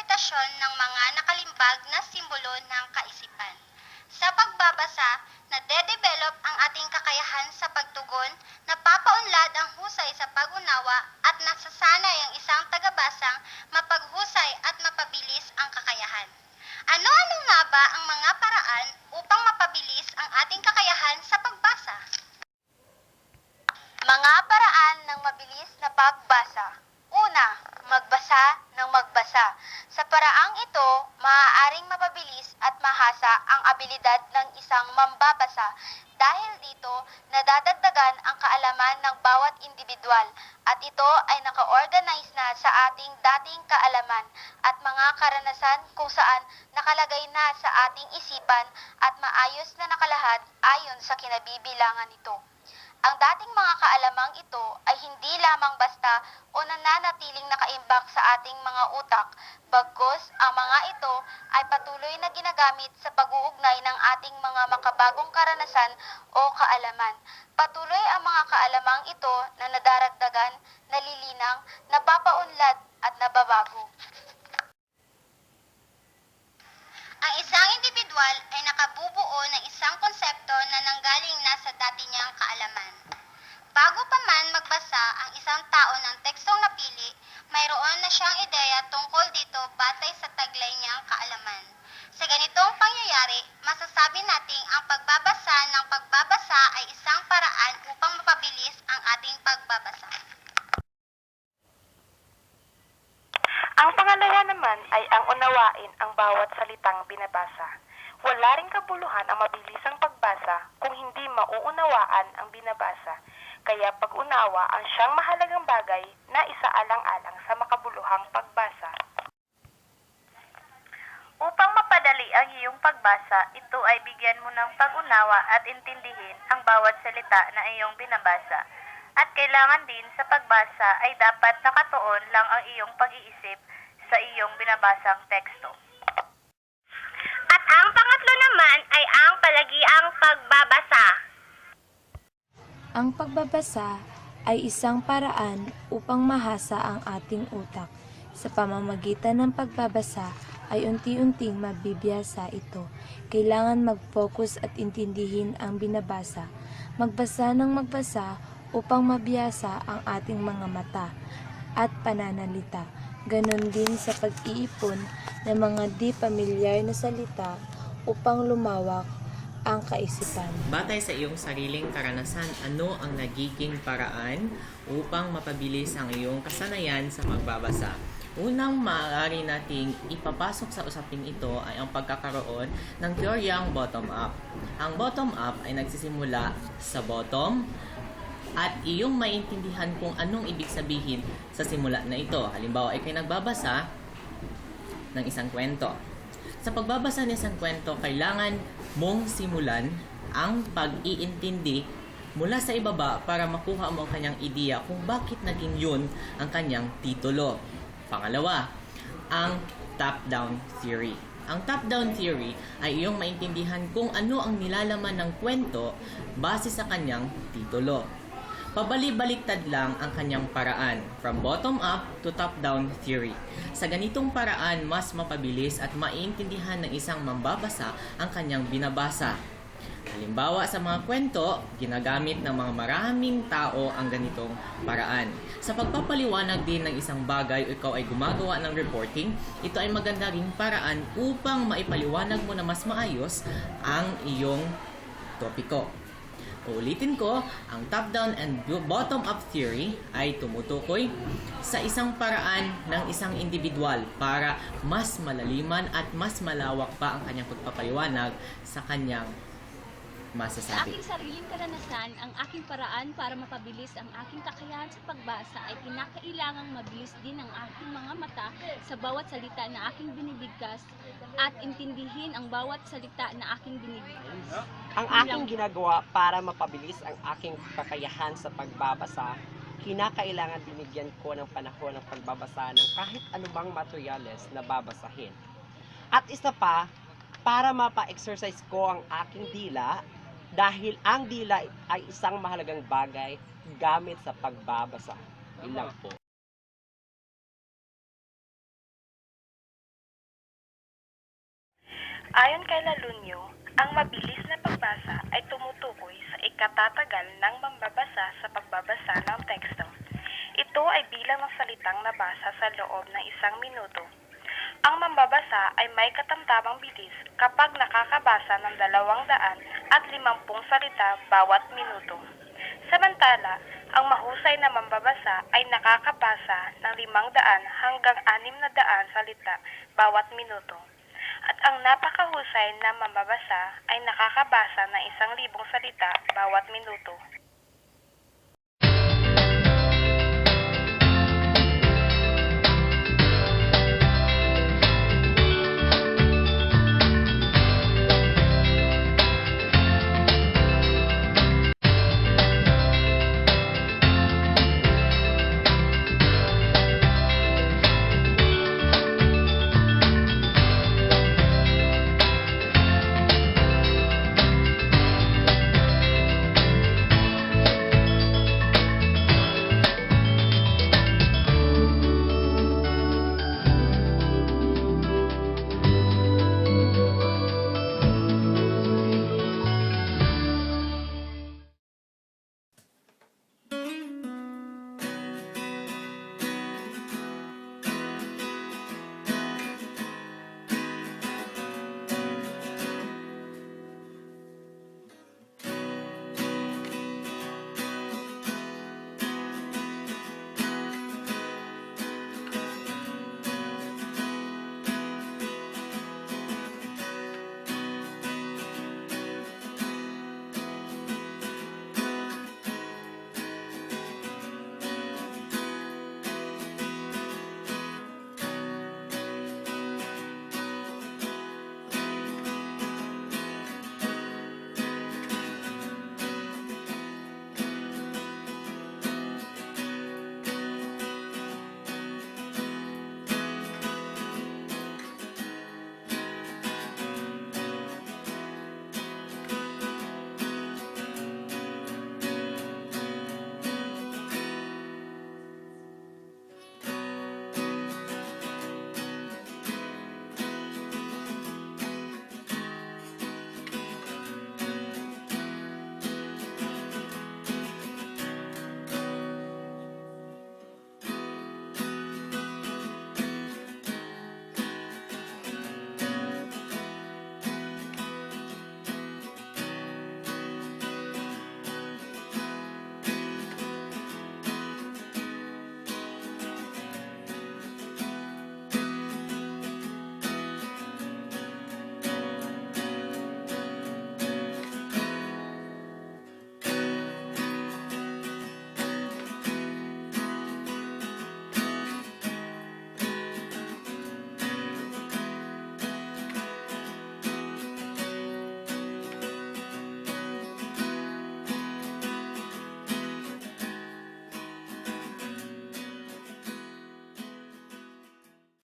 Interpretasyon ng mga nakalimbag na simbolo ng kaisipan. Sa pagbabasa, nade-develop ang ating kakayahan sa pagtugon, napapaunlad ang husay sa pag-unawa at nasasanay ang isang tagabasang mapaghusay at mapabilis ang kakayahan. Ano-ano nga ba ang mga paraan upang mapabilis ang ating kakayahan sa pagbasa? Mga paraan ng mabilis na pagbasa. Una, magbasa ng magbasa. Sa paraang ito, maaaring mapabilis at mahasa ang abilidad ng isang mambabasa. Dahil dito, nadadagdagan ang kaalaman ng bawat individual at ito ay naka-organize na sa ating dating kaalaman at mga karanasan kung saan nakalagay na sa ating isipan at maayos na nakalahad ayon sa kinabibilangan nito. Ang dating mga kaalamang ito ay hindi lamang basta o nananatiling nakaimbak sa ating mga utak, bagkus ang mga ito ay patuloy na ginagamit sa pag-uugnay ng ating mga makabagong karanasan o kaalaman. Patuloy ang mga kaalamang ito na nadaragdagan, nalilinang, napapaunlad at nababago. Ang isang individual ay nakabubuo ng isang konsepto na nanggaling na sa dati niyang kaalaman. Bago pa man magbasa naman ay ang unawain ang bawat salitang binabasa. Wala ring kabuluhan ang mabilisang pagbasa kung hindi mauunawaan ang binabasa. Kaya pag-unawa ang siyang mahalagang bagay na isaalang-alang sa makabuluhang pagbasa. Upang mapadali ang iyong pagbasa, ito ay bigyan mo ng pag-unawa at intindihin ang bawat salita na iyong binabasa. At kailangan din sa pagbasa ay dapat nakatuon lang ang iyong pag-iisip sa iyong binabasang teksto. At ang pangatlo naman ay ang palagiang pagbabasa. Ang pagbabasa ay isang paraan upang mahasa ang ating utak. Sa pamamagitan ng pagbabasa ay unti-unting mabibiyasa ito. Kailangan mag-focus at intindihin ang binabasa. Magbasa ng magbasa upang mabiyasa ang ating mga mata at pananalita. Ganon din sa pag-iipon ng mga di pamilyar na salita upang lumawak ang kaisipan. Batay sa iyong sariling karanasan, ano ang nagiging paraan upang mapabilis ang iyong kasanayan sa pagbabasa? Unang maaari nating ipapasok sa usaping ito ay ang pagkakaroon ng teoryang bottom-up. Ang bottom-up ay nagsisimula sa bottom at iyong maintindihan kung anong ibig sabihin sa simula na ito. Halimbawa, ay kayo nagbabasa ng isang kwento. Sa pagbabasa ng isang kwento, kailangan mong simulan ang pag-iintindi mula sa ibaba para makuha mo ang kanyang ideya kung bakit naging yun ang kanyang titulo. Pangalawa, ang top-down theory. Ang top-down theory ay iyong maintindihan kung ano ang nilalaman ng kwento base sa kanyang titulo. Pabali-baliktad lang ang kanyang paraan, from bottom-up to top-down theory. Sa ganitong paraan, mas mapabilis at maintindihan ng isang mambabasa ang kanyang binabasa. Halimbawa sa mga kwento, ginagamit ng mga maraming tao ang ganitong paraan. Sa pagpapaliwanag din ng isang bagay o ikaw ay gumagawa ng reporting, ito ay maganda ring paraan upang maipaliwanag mo na mas maayos ang iyong topiko. Uulitin ko, ang top-down and bottom-up theory ay tumutukoy sa isang paraan ng isang individual para mas malaliman at mas malawak pa ang kanyang pagpapaliwanag sa kanyang Sa masasabi. aking sariling karanasan, ang aking paraan para mapabilis ang aking kakayahan sa pagbasa ay kinakailangang mabilis din ang aking mga mata sa bawat salita na aking binibigkas at intindihin ang bawat salita na aking binibigkas. Ang aking ginagawa para mapabilis ang aking kakayahan sa pagbabasa, kinakailangan binigyan ko ng panahon ng pagbabasa ng kahit anumang materyales na babasahin. At isa pa, para mapa-exercise ko ang aking dila dahil ang dila ay isang mahalagang bagay gamit sa pagbabasa. Ilang po. Ayon kay Lalunyo, ang mabilis na pagbasa ay tumutukoy sa ikatatagal ng mambabasa sa pagbabasa ng teksto. Ito ay bilang ng salitang nabasa sa loob ng isang minuto. Ang mambabasa ay may katamtamang bilis kapag nakakabasa ng dalawang daan at limampung salita bawat minuto. Samantala, ang mahusay na mambabasa ay nakakabasa ng limang daan hanggang anim na daan salita bawat minuto. At ang napakahusay na mambabasa ay nakakabasa ng isang libong salita bawat minuto.